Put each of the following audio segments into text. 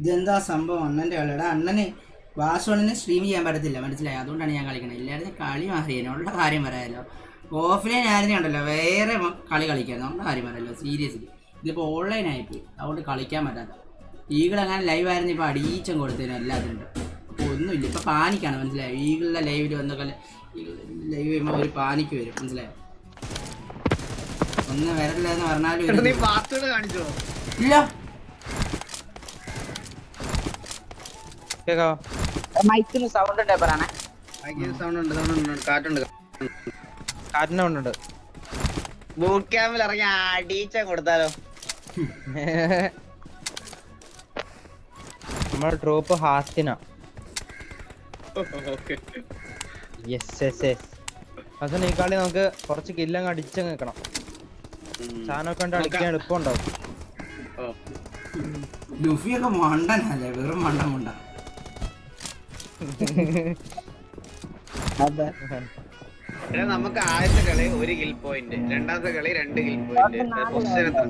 ഇതെന്താ സംഭവം? അണ്ണന്റെ കളിയുടെ അണ്ണന് വാസോണിന് സ്ട്രീം ചെയ്യാൻ പറ്റത്തില്ല. മനസ്സിലായി? അതുകൊണ്ടാണ് ഞാൻ കളിക്കണത് ഇല്ലായിരുന്നു കളി മാറിയേനെ. ഉള്ള കാര്യം പറയാമല്ലോ ഓഫ്ലൈൻ ആയിരുന്നു ഉണ്ടല്ലോ? വേറെ കളി കളിക്കായിരുന്നു. നമ്മുടെ കാര്യം പറയാമല്ലോ സീരിയസ്ലി ഇതിപ്പോൾ ഓൺലൈൻ ആയിപ്പോയി അതുകൊണ്ട് കളിക്കാൻ പറ്റാത്ത. ഈഗിൾ അങ്ങനെ ലൈവ് ആയിരുന്നു ഇപ്പോൾ അടീച്ചം കൊടുത്തതിനും എല്ലാത്തിനും. അപ്പോൾ ഒന്നുമില്ല. ഇപ്പോൾ പാനിക്കാണ്. മനസ്സിലായോ? ഈഗിളിന്റെ ലൈവിൽ വന്നൊക്കെ ലൈവ് ചെയ്യുമ്പോൾ ഒരു പാനിക്ക് വരും. മനസ്സിലായോ? ഒന്ന് വരല്ല എന്ന് പറഞ്ഞാലും ഇല്ല. കേക്കാവോ? മൈക്കിന് സൗണ്ട് ഉണ്ടേ പറയണേ. സൗണ്ട് ഉണ്ട് സൗണ്ട് ഉണ്ട് കാറ്റുണ്ട്. കാറ്റിന്റെ സൗണ്ട് ഉണ്ട്. ബൂട്ട് ക്യാമ്പിൽ ഇറങ്ങി അടീച്ച കൊടുത്താലോ? നമ്മുടെ ഡ്രോപ്പ് ഹാസ്റ്റിനാ. ഓക്കെ. യെസ് യെസ് യെസ് അവസാനം ഈ കളി നമുക്ക് കുറച്ച് കില്ലങ്ങ് അടിച്ച് നിൽക്കണം സാധനമൊക്കെ കണ്ട് അടിക്കാൻ എളുപ്പം ഉണ്ടാവും. ലുഫിയൊക്കെ മണ്ടനല്ലേ വെറും മണ്ടൻ മുണ്ട. അതെ നമുക്ക് ആദ്യത്തെ കളി ഒരു കിൽ പോയിന്റ് രണ്ടാമത്തെ കളി രണ്ട് കിൽ പോയിന്റ് പൊസിഷൻ എത്ര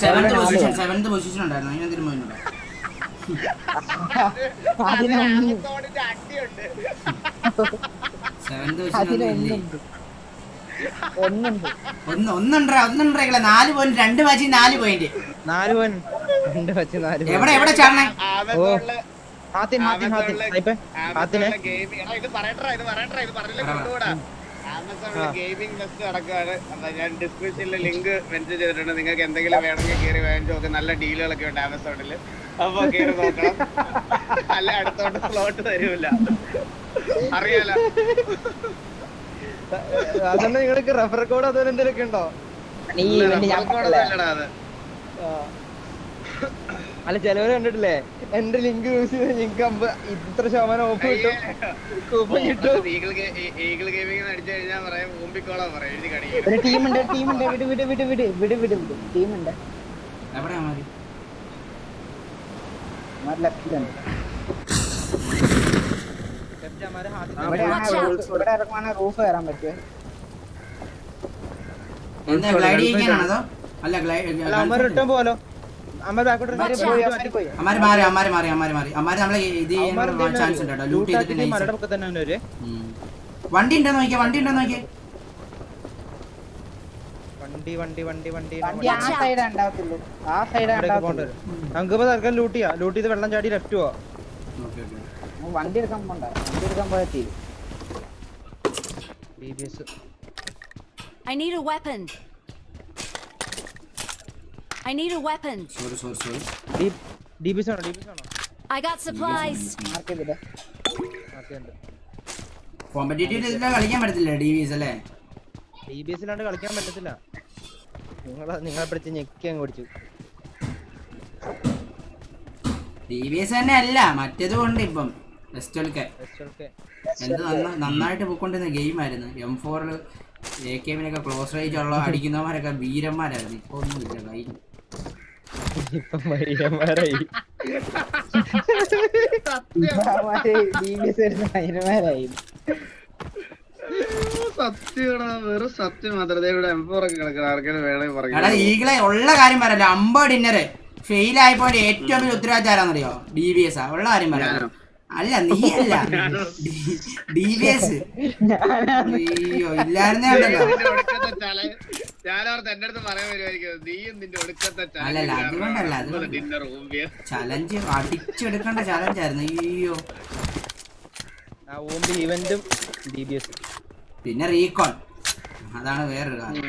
സെവന്ത് പൊസിഷൻ സെവന്ത് പൊസിഷൻ ഉണ്ടായിരുന്നു ഒന്നുണ്ട് ഒന്നുണ്ടോ നാല് പോയിന്റ് രണ്ട് മാച്ചിൽ നാല് പോയിന്റ് നാല് പോയിന്റ് രണ്ട് വെച്ച് നാല് എവിടെ എവിടെ ചാടണേ ഹാത്തിൻ ഹാത്തിൻ ഹാത്തിൻ സായിപ്പേ ഹാത്തിനെ ആമസോണിലെ ഗെയിമിംഗ് നടക്കുകയാണ് അപ്പൊ ഞാൻ ലിങ്ക് മെൻഷൻ ചെയ്തിട്ടുണ്ട്. നിങ്ങൾക്ക് എന്തെങ്കിലും വേണമെങ്കിൽ കയറി വാങ്ങിച്ചു. നോക്ക് നല്ല ഡീലുകളൊക്കെ ഉണ്ട് ആമസോണിൽ അപ്പൊ കയറി നോക്കണം. അല്ല അടുത്തോട്ട് സ്ലോട്ട് തരൂല. അറിയാലോ. അതുകൊണ്ട് നിങ്ങൾക്ക് റെഫർ കോഡ് അതുപോലെ എന്തെങ്കിലും ഉണ്ടോ? അല്ലടാ അത്. അല്ല ചിലവര് കണ്ടിട്ടില്ലേ? എന്റെ ലിങ്ക് യൂസ് ചെയ്ത് ലിങ്ക് അമ്പ ഇത്ര ശതമാനം ഓഫ് കിട്ടും. കൂപ്പൺ കിട്ടും. ഈഗിൾ ഗെയിമിംഗ് അടിച്ചു കഴിഞ്ഞാൽ പറയാം ഊമ്പിക്കോളാ പറയാം എഴുതി കടിക്കും ഒരു ടീമുണ്ട് ടീമുണ്ട്. വിട് വിട് വിട് വിട് വിട് വിട് വിട്. ടീമുണ്ട്. റൂഫ് കയറാൻ പറ്റുമോ ഗ്ലൈഡ് അല്ല ഗ്ലൈഡ് റിട്ടേൺ പോലോ അമ്മാര് മാറി അമ്മാര് മാറി അമ്മാര് മാറി അമ്മാര് നമ്മളെ ഇത് ചെയ്യാൻ ചാൻസ് ഉണ്ട് കേട്ടോ ലൂട്ട് ചെയ്തിട്ട് വണ്ടി ഉണ്ടോ നോക്കിയേ വണ്ടി ഉണ്ടോ നോക്കിയേ. വണ്ടി വണ്ടി വണ്ടി വണ്ടി. നമുക്കിപ്പോ തൽക്കാലം ലൂട്ട് ചെയ്യാം. ലൂട്ട് ചെയ്ത് വെള്ളം ചാടി ലെഫ്റ്റ് പോവാ. വണ്ടി എടുക്കാൻ പോണ്ട. വണ്ടി എടുക്കാൻ പോയാൽ തീരും. I need a weapon. I need a weapon. Sorry, sorry, sorry. Deep, deep is on, deep is on. I got supplies. Competitive ഇതിൽ കളിക്കാൻ പറ്റത്തില്ല ഡി എസ് അല്ലേ? ഡി ബി എസിലാണ്ട് കളിക്കാൻ പറ്റത്തില്ല. നിങ്ങളെ നിങ്ങളെ പിടിച്ച് ഞെക്കി അങ്ങ് ഓടിച്ചു ഡി വി എസ് തന്നെ അല്ല മറ്റേത് കൊണ്ട് ഇപ്പം. ഒക്കെ എന്ത് നന്ന- നന്നായിട്ട് പോയിക്കൊണ്ടിരുന്ന ഗെയിം ആയിരുന്നു. എം ഫോറിൽ എ കെ എമ്മിനൊക്കെ ക്ലോസ് റേഞ്ച് ഉള്ള അടിക്കുന്നവരൊക്കെ വീരന്മാരായിരുന്നു. ഇപ്പൊ ഒന്നുമില്ല കഴിഞ്ഞു ഇപ്പം എടുത്ത് ഭയങ്കരമാരായി സത്യമാടാ വെറും സത്യം മാത്രമേ ഇവിടെ എംപോറൊക്കെ കിടക്കണം ആർക്കെങ്കിലും വേണമെങ്കിൽ എടാ പറയാം ഈകളെ ഉള്ള കാര്യം പറയല്ല അമ്പത് ഡിന്നർ ഫെയിൽ ആയപ്പോ ഏറ്റവും വലിയ ഉത്തരവാദിത്തം ഉത്തരവാദിത്താരാന്നറിയോ ഡി ബി എസ് ആ. ഉള്ള കാര്യം പറയാം. അല്ല നീയല്ല ഡി ബി എസ് അയ്യോ ഇല്ലായിരുന്നേ അല്ലല്ല, അതുകൊണ്ടല്ല, ചലഞ്ച് അടിച്ചെടുക്കേണ്ട ചലഞ്ച് ആയിരുന്നു. അയ്യോ. ആ ഓമ്പി ഇവന്റും ഡി ബി എസ് പിന്നെ റീകോൺ അതാണ് വേറൊരു കാര്യം.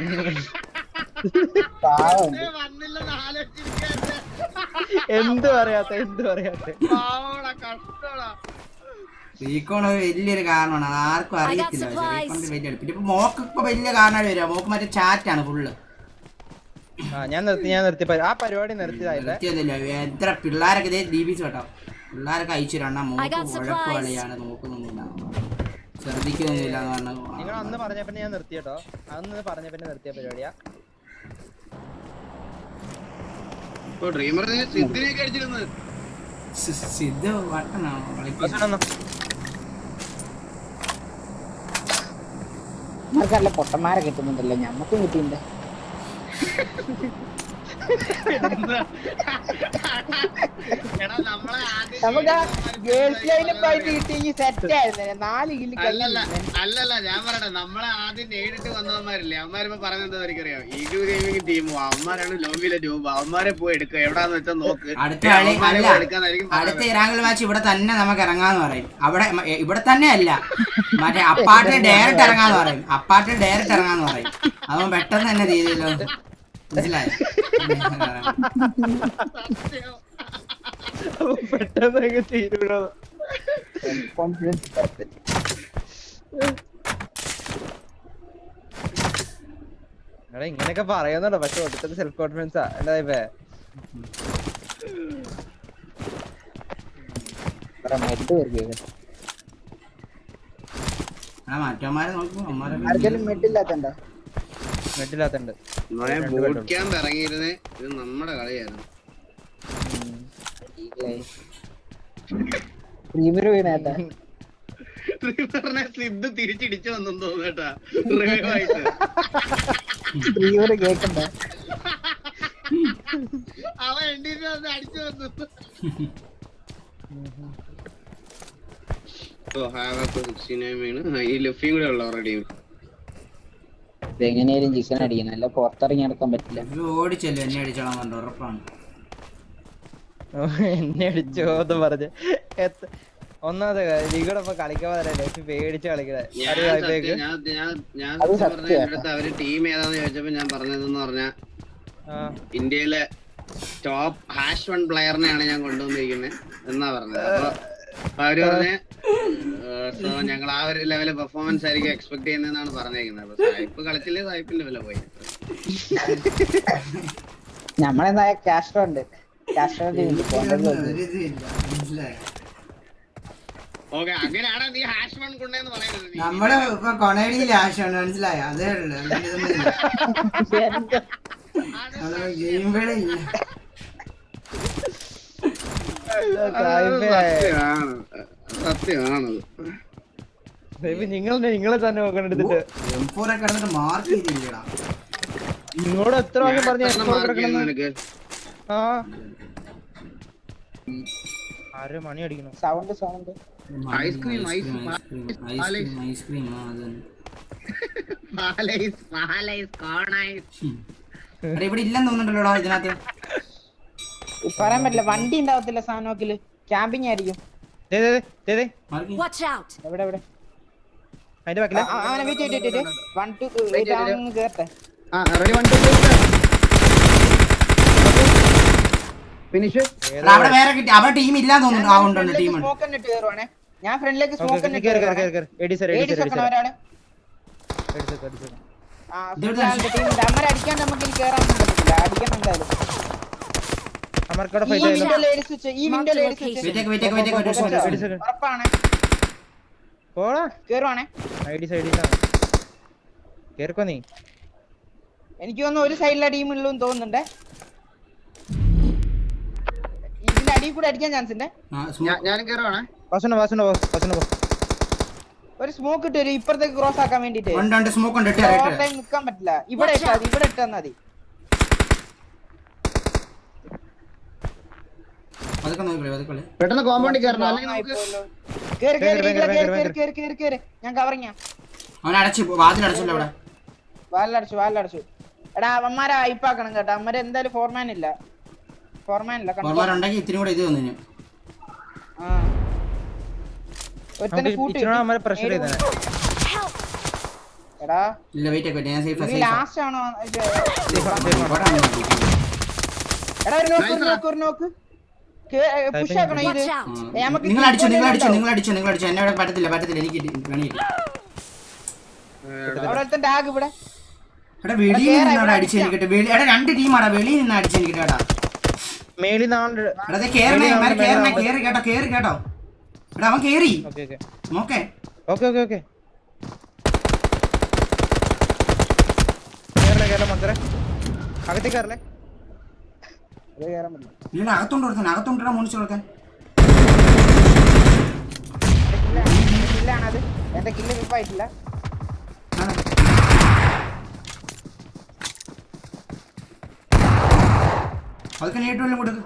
എന്ത് പറയാത്ത എന്ത് പറയാത്ത ഒരു വലിയൊരു കാരണമാണ് അത് ആർക്കും അറിയത്തില്ല. റീകോണിന്റെ വലിയ പിന്നെ ഇപ്പൊ മോക്ക് ഇപ്പൊ വലിയ കാരണമായി വരിക. മോക്ക് മറ്റേ ചാറ്റാണ് ഫുള്ള് ആ ഞാൻ നിർത്തി ഞാൻ നിർത്തി. ആ പരിപാടി നിർത്തിയതല്ല? എത്ര പിള്ളേരൊക്കെ ഇതേ ദീപിച്ചു കേട്ടോ. പിള്ളേരൊക്കെ അയച്ചു രണ്ടാ മോക്ക് കുഴപ്പമാണ്. നോക്കുന്നൊന്നുമില്ല. ശ്രദ്ധിക്കുന്നൊന്നുമില്ല നിങ്ങൾ അന്ന് പറഞ്ഞ പിന്നെ ഞാൻ നിർത്തി കേട്ടോ. അന്ന് പറഞ്ഞ പിന്നെ നിർത്തിയ പരിപാടിയാ. ഇപ്പൊ ഡ്രീമർ സിദ്ധിനെയൊക്കെ അടിച്ചിരുന്നത്. സിദ്ധു വട്ടനാണോ കളിക്കുന്നത് നമുക്കല്ല പൊട്ടന്മാരെ കിട്ടുന്നുണ്ടല്ലോ ഞമ്മക്കും കിട്ടിയിട്ടുണ്ട് നമുക്ക് ഗേൾസ് ലൈനിൽ സെറ്റ് ആയിരുന്നു നാല് അല്ലല്ല അല്ലല്ല ഞാൻ പറയട്ടെ നമ്മളെ ആദ്യം നേരിട്ട് വന്നവന്മാരില്ലേ? അവന്മാരിപ്പോ പറഞ്ഞത് എനിക്കറിയാം? ഇരു ഗെയിമിംഗ് ടീമും അവന്മാരാണ് ലോബിയിലെ ട്യൂബ് അവന്മാരെ പോയി എടുക്കുക. എവിടാന്ന് വെച്ചാൽ നോക്ക്. അടുത്ത. ഇറാങ്കൽ മാച്ച് ഇവിടെ തന്നെ നമുക്ക് ഇറങ്ങാന്ന് പറയും. അവിടെ ഇവിടെ തന്നെ അല്ല. മറ്റേ അപ്പാട്ടിൽ ഡയറക്റ്റ് ഇറങ്ങാന്ന് പറയും. അപ്പാട്ടിൽ ഡയറക്റ്റ് ഇറങ്ങാന്ന് പറയും. അവൻ പെട്ടെന്ന് തന്നെ ചെയ്തല്ലോ. മനസ്സിലായോ. പെട്ടെന്ന് തീരുവിടോ കോൺഫിഡൻസ് എടാ ഇങ്ങനെയൊക്കെ പറയുന്നുണ്ടോ? പക്ഷെ ഒടുത്തത് സെൽഫ് കോൺഫിഡൻസാ എന്താ ഇപ്പേ മറ്റവന്മാരെ നോക്കും. മെഡില്ലാത്തുണ്ട് മോനെ ബൂട്ട് ക്യാമ്പ് ഇറങ്ങിയിരുന്നേ ഇത് നമ്മുടെ കളിയായിരുന്നു. പ്രീമിയർ വീണേട്ടാ റിവറിനെ സിദ്ധ് തിരിച്ചിടിച്ചു വന്നു തോന്നേട്ടാ റിവൈവ് ആയിട്ട്. പ്രീമിയർ കേക്കണ്ട. അവൻ വന്ന് അടിച്ചു വന്നു. ഓ ഹാവ് വീണ് ഈ ലുഫിയും കൂടെ ഉള്ള ഓൾറെഡി ഇതെങ്ങനെയാലും ജിസൺ അടിക്കണം അല്ല പുറത്തിറങ്ങി നടക്കാൻ പറ്റില്ല. ഓടിച്ചല്ലോ? എന്നെ അടിച്ചോളാൻ കണ്ടു ഉറപ്പാണ്. എന്നെ അടിച്ചോ എന്ന് പറഞ്ഞ്. ഒന്നാമത്തെ ലീഗോടെ ഇപ്പൊ കളിക്കാതെ പേടിച്ച് കളിക്കണേ. പറഞ്ഞ അവർ ടീം ഏതാന്ന് ചോദിച്ചപ്പോ ഞാൻ പറഞ്ഞതെന്ന് പറഞ്ഞാ ഇന്ത്യയിലെ ടോപ്പ് ഹാഷ് വൺ പ്ലെയറിനെയാണ് ഞാൻ കൊണ്ടുവന്നിരിക്കുന്നത് എന്നാ പറഞ്ഞത്. അപ്പൊ അവർ പറഞ്ഞ് സോ ഞങ്ങൾ ആ ഒരു ലെവൽ പെർഫോമൻസ് ആയിരിക്കും എക്സ്പെക്ട് ചെയ്യുന്നതെന്നാണ് പറഞ്ഞേക്കുന്നത് അപ്പൊ സായിപ്പ് കളിച്ചില്ല സായിപ്പിന്റെ വില പോയി നമ്മളെന്തായ കാസ്ട്രോ ഉണ്ട് ഓക്കെ അങ്ങനെയാണോ നീ ഹാഷ് വൺ കൊണ്ടേന്ന് പറയുന്നത് നീ? നമ്മൾ ഇപ്പൊ കൊണേടിയിൽ ആശയാണ് മനസ്സിലായോ അതേ ഉള്ളു അല്ലാണ്ട് ഇതൊന്നുമില്ല. നമ്മൾ ഗെയിം വേള ഇല്ല. സത്യമാണ് നിങ്ങളെ നിങ്ങളെ തന്നെ നോക്കണം എടുത്തിട്ട് നിങ്ങളോട് എത്ര പ്രാവശ്യം പറഞ്ഞു ആ മണി അടിക്കണം sound sound ice cream, ice cream ice cream. ഇവിടെ ഇല്ലെന്ന് തോന്നുന്നുണ്ടല്ലോടാ ഇതിനകത്ത് പറയാൻ പറ്റില്ല. വണ്ടി ഉണ്ടാവത്തില്ല സാധനമൊക്കെ ക്യാമ്പിങ് ആയിരിക്കും! എവിടെ എവിടെ? അതിന്റെ ബാക്കിലെ. അവനെ വെയിറ്റ് വെയിറ്റ് വൺ ടു കേറട്ടെ. ഫിനിഷ് അവിടെ വേറെ കിട്ടി. അവിടെ ടീം തോന്നുന്നു. ആ ഉണ്ട്. ടീം ഞാൻ ഫ്രണ്ടിലേക്ക് സ്മോക്ക് അടിക്കാൻ നമുക്ക് ഇനി കേറാൻ പറ്റില്ല അടിക്കണം എന്തായാലും. അമർക്കോടെ ഫൈറ്റ്. ഉറപ്പാണ്. പോടാ. കേറുവാണേ. ഐഡി സൈഡിലാണ് കേറിക്കോ നീ. എനിക്ക് തോന്നുന്നു ഒരു സൈഡിലെ ടീം ഉള്ളൂ എന്ന് തോന്നുന്നുണ്ട്. ഇതിന്റെ അടിയിൽ കൂടെ അടിക്കാൻ ചാൻസ് ഉണ്ട്. ഞാനും വാസുണ്ട വാസുണ്ട വാസുണ്ട ഒരു സ്മോക്ക് ഇട്ട് വരും ഇപ്പുറത്തേക്ക് ക്രോസ് ആക്കാൻ വേണ്ടിട്ട് സ്മോക്ക് നിക്കാൻ പറ്റില്ല. ഇവിടെ ഇട്ടാ മതി ഇവിടെ ഇട്ടാ മതി അതൊക്കെ നോക്കി അതൊക്കെ പെട്ടെന്ന് കോമ്പൗണ്ടിൽ കയറണം അല്ലെങ്കിൽ നമുക്ക് ആയിപ്പോയല്ലോ. കേറ് കേറ് കേറ് കേറ് കേറ് കേറ് കേറ് കേറ് ഞാൻ കവറിങ്ങാ അവൻ അടച്ചു വാതിൽ അടച്ചല്ലോ അവിടെ. വാലടച്ചു വാലടച്ചു എടാ അവന്മാരെ ഹൈപ്പാക്കണം കേട്ടോ. അവന്മാരെ എന്തായാലും ഫോർമാൻ ഇല്ല. ഫോർമാൻ ഇല്ല കണ്ടോ? ഉണ്ടെങ്കിൽ ഇത്തിരി കൂടെ ഇത് ആ. ഒരുത്തനെ കൂട്ടി. പ്രഷർ ചെയ്തേ എടാ. ഇല്ല വെയിറ്റ് ഞാൻ സേഫ് ലാസ്റ്റ് ആണോ? എടാ ഒരു നോക്ക് നോക്ക് നോക്ക്. പുഷ് ആക്കണോ ഇത്. നമുക്ക് നിങ്ങൾ അടിച്ചു നിങ്ങൾ അടിച്ചു. നിങ്ങൾ അടിച്ചു നിങ്ങൾ അടിച്ചു. എന്നെ ഇവിടെ പറ്റത്തില്ല പറ്റത്തില്ല. എനിക്ക് പണിയില്ല അവിടെ ഒരുത്തൻ ടാഗ് ഇവിടെ. എടാ വെളിയിൽ നിന്നാണ് അടിച്ചെനിക്കട്ടെ വെളി എടാ രണ്ട് ടീമാടാ വെളിയിൽ നിന്ന് അടിച്ചെനിക്കട്ടെ എടാ. മേളിൽ നാളുണ്ട് എടാ കേറണേ ഇവന്മാര് കേറണേ കേറി കേട്ടോ കേറി കേട്ടോ. എടാ അവൻ കേറി. Okay okay okay. Okay Kerala Kerala മക്കളെ അകത്തേക്ക് കയറല്ലേ നീണ്ട അകത്തോണ്ട് കൊടുത്തേ അകത്തോണ്ടാ മുണിച്ചു കൊടുക്കാൻ. കില്ലാണ് അത് എന്റെ കില്ല് വിപ്പായിട്ടില്ല അതൊക്കെ നേരിട്ടുള്ള കൊടുക്ക്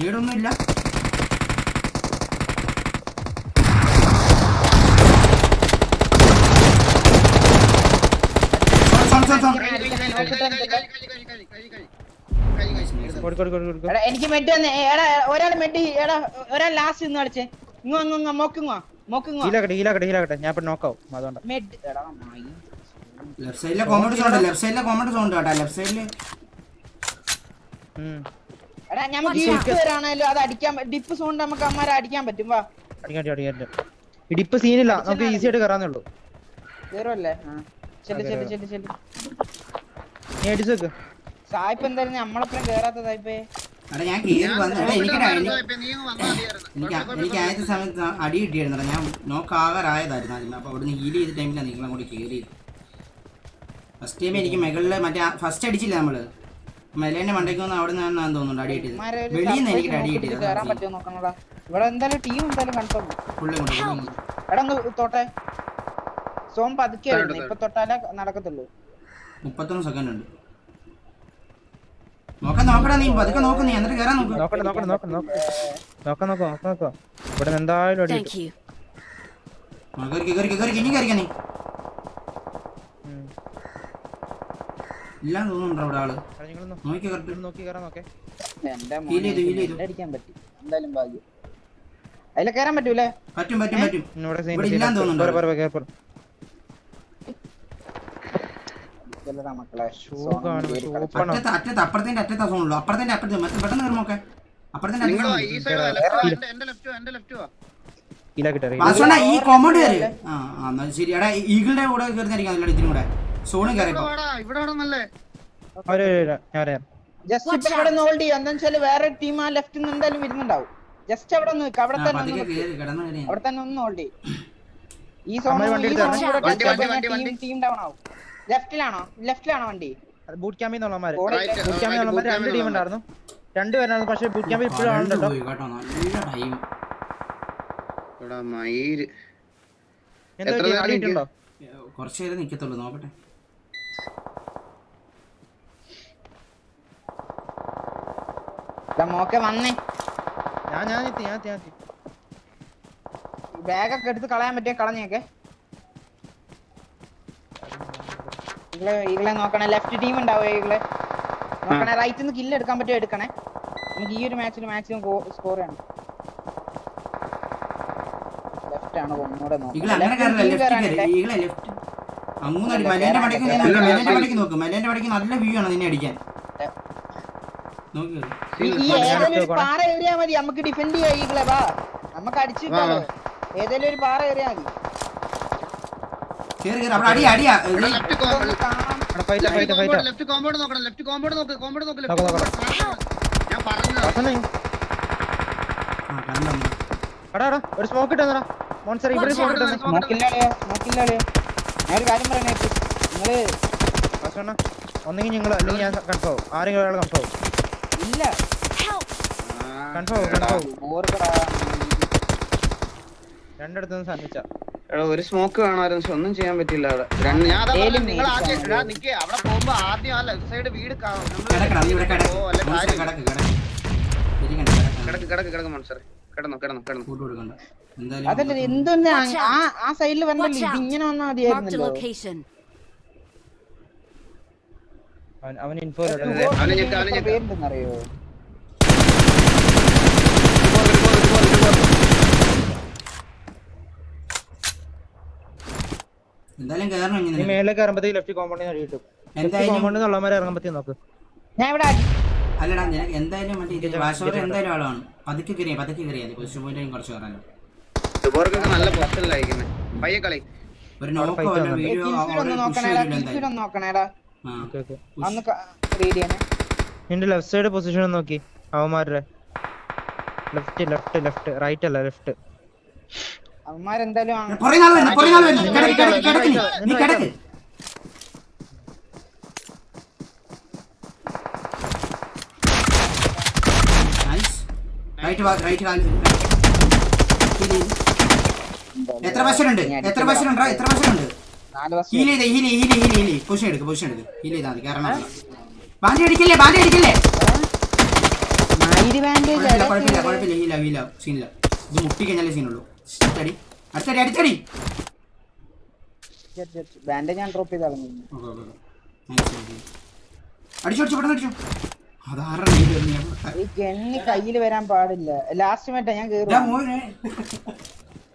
ലീഡൊന്നും ഇല്ല. എടാ എനിക്ക് മെഡ് തന്നെ. എടാ ഒരാൾ മെഡ് എടാ ഒരാൾ ലാസ്റ്റ് നിന്ന് കളിച്ചേ. ഇങ്ങോ ഇങ്ങോ മോക്കുങ്ങോ മോക്കുങ്ങോ ഹീലാക്കട്ടെ ഹീലാക്കട്ടെ ഹീലാക്കട്ടെ. ഞാൻ ഇപ്പൊ നോക്കാവും അതുകൊണ്ട്. മെഡ്. എടാ മായി. ലെഫ്റ്റ് സൈഡിലെ കോമഡി സൗണ്ട് ലെഫ്റ്റ് സൈഡിലെ കോമഡി സൗണ്ട് കേട്ടാ ലെഫ്റ്റ് സൈഡിൽ. എടാ നമുക്ക് ഈ ഡിപ്പ് വരാണല്ലോ അത് അടിക്കാൻ ഡിപ്പ് സോണ്ട് നമുക്ക് അമ്മാരെ അടിക്കാൻ പറ്റും വാ. അടിക്കാൻ അടിക്കാൻ ഇടിപ്പ് സീനില്ല നമുക്ക് ഈസി ആയിട്ട് കയറാന്നേ ഉള്ളൂ. കേറുമല്ലേ ആ. ചെല്ല ചെല്ല ചെല്ല ചെല്ല്. സായിപ്പ് എന്തായാലും നമ്മളെപ്പോഴും കേറാത്ത സായിപ്പേ എടാ ഞാൻ കേറി വന്നു എടാ എനിക്കടാ എനിക്ക്. എനിക്ക് എനിക്ക് ആദ്യത്തെ സമയത്ത് അടി കിട്ടിയായിരുന്നു ഞാൻ നോക്കാകാറായതായിരുന്നു അതിന് അപ്പോൾ അവിടുന്ന് ഹീൽ ചെയ്ത ടൈമിലാണ് നിങ്ങൾ അങ്ങോട്ട് കയറിയത് ഫസ്റ്റ് ടൈം എനിക്ക് മുകളിൽ മറ്റേ ഫസ്റ്റ് അടിച്ചില്ല നമ്മൾ. മെലേന്റെ മണ്ടയ്ക്ക് വന്ന് അവിടെ നിന്നാണ് തോന്നുന്നുണ്ട് അടി കിട്ടിയത്. വെളിയിൽ നിന്ന് എനിക്ക് അടി കിട്ടിയത്. പറ്റുമോ നോക്കണടാ. ഇവിടെ എന്തായാലും ടീം എന്തായാലും എടാ ഒന്ന് തൊട്ടെ. സോം പതുക്കെ വരുന്നു ഇപ്പൊ തൊട്ടാലേ നടക്കത്തുള്ളൂ. മുപ്പത്തൊന്ന് സെക്കൻഡ് ഉണ്ട്. നോക്കാൻ നോക്കടാ നീ പതുക്കെ നോക്ക് നീ എന്നിട്ട് കേറാൻ നോക്ക്. നോക്കട്ടെ നോക്കട്ടെ നോക്കട്ടെ നോക്കട്ടെ നോക്കാം നോക്കാം നോക്കാം നോക്കാം. ഇവിടെ എന്തായാലും അടി കയറിക്ക് കയറിക്ക് കയറിക്ക് ഇനി കയറിക്ക നീ. ഇല്ലാന്ന് തോന്നുന്നുണ്ടോ അവിടെ ആൾ? നോക്കി കറക്റ്റ്. നോക്കി കയറാൻ നോക്കേ. എന്തായാലും ഭാഗ്യം. അതിലെ കയറാൻ പറ്റൂലേ? പറ്റും പറ്റും പറ്റും. ഇവിടെ ഇല്ലാന്ന്. തോന്നുന്നുണ്ട്. ഇല്ലടാ മക്കളെ. അറ്റത്ത് അപ്പുറത്തിന്റെ അറ്റത്താ സോണുള്ളൂ അപ്പുറത്തിന്റെ അപ്പുറത്ത് പെട്ടെന്ന് കയറി നോക്കെ അപ്പുറത്തിന്റെ ഈ കോമ്പൗണ്ട് കയറി ആ ശരി. എടാ ഈഗിളുടെ കൂടെ കയറുന്നിരിക്കാം അതിന്റെ ഇതിനും കൂടെ. സോണും കയറി ജസ്റ്റ് ഇപ്പൊ ഇവിടെ നിന്ന് ഹോൾഡ് ചെയ്യാം. എന്താ വേറെ ടീം ആ ലെഫ്റ്റ് നിന്ന് എന്തായാലും വരുന്നുണ്ടാവും. ജസ്റ്റ് അവിടെ നിൽക്ക് അവിടെ തന്നെ അവിടെ തന്നെ ഒന്ന് ഹോൾഡ് ചെയ്യും. ഈ സോൺ ടീം ഡൗൺ ആവും. ലെഫ്റ്റിലാണോ? ലെഫ്റ്റിലാണോ വണ്ടി? ബൂട്ട് ക്യാമ്പിൽ നിന്നുള്ളമാര് ബൂട്ട് ക്യാമ്പിൽ നിന്നുള്ള നിന്നുള്ളമാര് രണ്ട് ടീം ഉണ്ടായിരുന്നു രണ്ടുപേരായിരുന്നു പക്ഷെ ബൂട്ട് ക്യാമ്പിൽ ഇപ്പോഴും കറണ്ട് ആളുണ്ടോ? പോയി കേട്ടോ. നല്ല ടൈം ഇവിടെ മയിര് എത്ര നേരം കുറച്ച് നിക്കത്തുള്ളൂ. നോക്കട്ടെ. മോക്കെ വന്നേ. ഞാൻ ഞാൻ ഞാൻ ബാഗൊക്കെ എടുത്ത് കളയാൻ പറ്റിയ കളഞ്ഞേക്കെ. ഈകളെ ഇവളെ നോക്കണേ. ലെഫ്റ്റ് ടീം ഉണ്ടാവും ഈകളെ നോക്കണേ റൈറ്റിൽ നിന്ന് കില്ല് എടുക്കാൻ പറ്റുമോ എടുക്കണേ? നമുക്ക് ഈ ഒരു മാച്ചിൽ മാക്സിമം സ്കോർ ചെയ്യണം ലെഫ്റ്റ് ആണ് ഒന്നുകൂടെ ലെഫ്റ്റ് അങ്ങൂന്നടി മലേന്റെ നോക്ക്. മലേന്റെ നോക്ക് മലേന്റെ നല്ല വ്യൂ ആണ് നിന്നെ അടിക്കാൻ. നോക്കി. പാറ ഏറിയാ മതി. നമുക്ക് ഡിഫെൻഡ് ചെയ്യാം ഈകളെ വാ. നമുക്ക് അടിച്ചു ഏതെങ്കിലും ഒരു പാറ ഏറിയാ മതി. കേറി കേറി അവിടെ അടിയാ ലെഫ്റ്റ് ഒന്ന് കാണാം fight fight fight left compound നോക്കണം ലെഫ്റ്റ് കോമ്പൗണ്ട് നോക്ക് കോമ്പൗണ്ട് നോക്ക്. ലെഫ്റ്റ് ഞാൻ പറഞ്ഞു ഒരു സ്മോക്ക് ഇട്ടാ മോൺസർ ഇവിടെ സ്മോക്ക് ഞാൻ ഒരു കാര്യം പറയണേ നിങ്ങൾ ഒന്നെങ്കിൽ നിങ്ങൾ അല്ലെങ്കിൽ ഞാൻ കൺഫേം ആരെങ്കിലും ഒരാൾ കൺഫേം ഇല്ല! കൺഫേം കൺഫേം ഓർക്കടാ രണ്ടിടത്തു നിന്ന് സന്നിച്ച എടാ ഒരു സ്മോക്ക് കാണാമായിരുന്നു പക്ഷെ ഒന്നും ചെയ്യാൻ പറ്റില്ല അവിടെ. രണ്ട് ഞാൻ അതാ ഏലും പറഞ്ഞത്, നിങ്ങൾ ആദ്യം എടാ നിക്കേ അവിടെ പോകുമ്പോ ആദ്യം ആ ലെഫ്റ്റ് സൈഡ് വീട് കാണും കിടക്കണം നീ ഇവിടെ കിടക്ക്. ഓ, അല്ല മോൻസറെ കാര്യം. കിടക്ക് കിടക്ക്. ഇരിക്കണ്ട കിടക്കണം കിടക്ക് കിടക്ക് കിടക്ക് മനസ്സറെ കിടന്നു കിടന്നു കിടന്നു. കൂട്ട് കൊടുക്കണ്ട എന്തായാലും അതല്ല എന്തൊന്ന് Watch out. ആ ആ സൈഡിൽ വന്നല്ലോ? ഇത്. ഇങ്ങനെ വന്നാ Marked a മതിയായിരുന്നല്ലോ. location. അവൻ അവൻ ഇൻഫോ അവനെ ഞെക്ക്, അവനെ ഞെക്ക്. പേരുണ്ടെന്നറിയോ എന്തായാലും കേറണം ഇങ്ങനെ മേളിലേക്ക് ഇറങ്ങുമ്പോഴത്തേക്ക് ലെഫ്റ്റ് കോമ്പൗണ്ടിൽ അടി കിട്ടും കോമ്പൗണ്ടിൽ നിന്നുള്ളമാരെ ഇറങ്ങുമ്പോഴത്തേക്ക് നോക്ക്. ഞാൻ ഇവിടെ അല്ലടാ നിനക്ക് എന്തായാലും മറ്റേ വാശോർ എന്തായാലും ആളാണ്. പതുക്കെ കയറിയാ പതുക്കെ കയറിയാ പൊസിഷൻ പോയിന്റ് കുറച്ച് കയറാലോ നല്ല പൊസിഷനിലായിരിക്കുന്നത് പയ്യെ കളി. ഒരു നോക്കോ വീഡിയോ നിന്റെ ലെഫ്റ്റ് സൈഡ് പൊസിഷൻ നോക്കി. അവന്മാരുടെ. ലെഫ്റ്റ് ലെഫ്റ്റ് ലെഫ്റ്റ് റൈറ്റ് അല്ല ലെഫ്റ്റ് അവന്മാരെന്തായാലും ആ- കുറേ നാൾ വരുന്നു കുറേ നാൾ വരുന്നു കിടക്ക് കിടക്ക് കിടക്ക് നീ നീ കിടക്ക് നൈസ് റൈറ്റ് വാ റൈറ്റ് എത്ര പശുണ്ട് എത്ര പശുണ്ട് എത്ര പശുണ്ട് നാല് വർഷം ഹീൽ ചെയ്ത് heal heal heal heal position എടുക്ക് പൊസിഷൻ എടുക്ക് ഹീൽ ചെയ്താൽ മതി കാരണം ബാൻഡി അടിക്കല്ലേ ബാൻഡി അടിക്കല്ലേ ബാൻഡേജ് കുഴപ്പമില്ല കുഴപ്പമില്ല ഹീല ഹീല സീനില്ല ഇത് മുട്ടി കഴിഞ്ഞാലേ സീനുള്ളൂ അടുത്തടി അടിച്ചടി അടിച്ചടി. ബാൻഡേജ് ഞാൻ ഡ്രോപ്പ് ചെയ്ത് കളഞ്ഞു അടിച്ചു അടിച്ചു പെട്ടെന്ന് അടിച്ചു. ഈ ഗണ്ണി കയ്യിൽ വരാൻ പാടില്ല. ലാസ്റ്റ് മറ്റേ ഞാൻ മോനെ.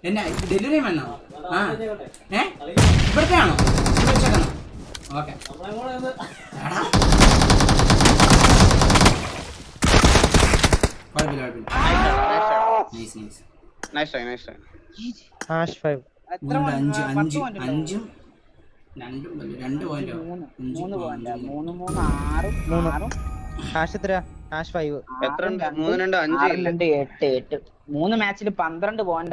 എന്നാ ഡെലിവറി വന്നോ ആ. ഏ? ഇവിടുത്തെ ആണോ? ഓക്കെ. കുഴപ്പമില്ല കുഴപ്പമില്ല. Nice nice nice try nice try Ash five എത്ര മൂന്ന് അഞ്ച് പത്ത് അഞ്ച് point അഞ്ചും രണ്ടും രണ്ട് പോയിന്റോ മൂന്ന്. അഞ്ച് മൂന്ന് ആ, പോയിന്റ് മൂന്ന് മൂന്ന് ആറും ആറും. ആഷ് എത്ര ആഷ് ഫൈവ് എത്ര മൂന്ന് രണ്ട് അഞ്ച്. രണ്ട് എട്ട് എട്ട്. മൂന്ന് മാച്ചിൽ പന്ത്രണ്ട് പോയിന്റ്